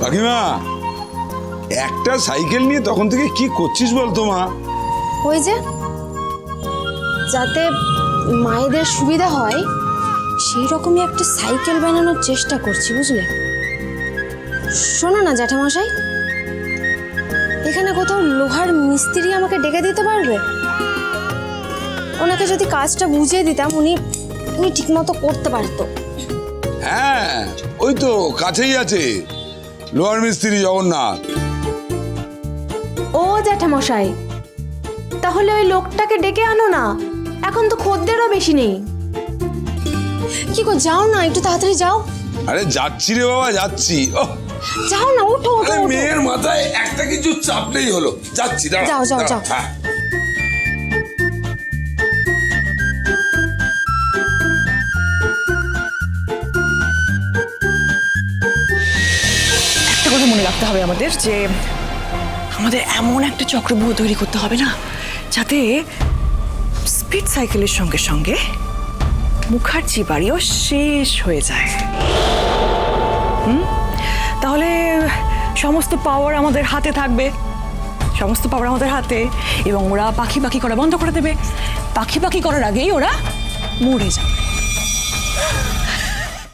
কাকিমা একটা সাইকেল নিয়ে তখন থেকে কি করছিস বলতো মা? ওই যে যাতে মায়েদের সুবিধা হয় সেই রকমই একটা সাইকেল বানানোর চেষ্টা করছি বুঝলে? শোনো না জ্যাঠামশাই এখানে কোথাও লোহার মিস্ত্রি আমাকে ডেকে দিতে পারবে? ওনাকে যদি কাজটা বুঝিয়ে দিতাম উনি উনি ঠিকমতো করতে পারতো। হ্যাঁ ওই তো কাছেই আছে। লোহার মিস্ত্রি জগন্নাথ। ও জ্যাঠামশাই তাহলে ওই লোকটাকে ডেকে আনো না? এখন তো খদ্দেরও বেশি নেই। কি গো যাও না একটু তাড়াতাড়ি যাও। আরে যাচ্ছি রে বাবা যাচ্ছি। ওহ, যাও না ওঠো ওঠো আরে ওঠো। মেয়ের মাথায় একটা কিছু চাপলেই হলো। যাচ্ছি দাঁড়া, যাও, যাও, যাও। হ্যাঁ। কথা মনে রাখতে হবে আমাদের যে আমাদের এমন একটা চক্রব্যূহ তৈরি করতে হবে না, যাতে স্পিড সাইকেলের সঙ্গে সঙ্গে মুখার্জি বাড়িও শেষ হয়ে যায়। হুম? তাহলে সমস্ত পাওয়ার আমাদের হাতে থাকবে। সমস্ত পাওয়ার আমাদের হাতে এবং ওরা পাখি পাখি করা বন্ধ করে দেবে। পাখি পাখি করার আগেই ওরা মরে যাবে।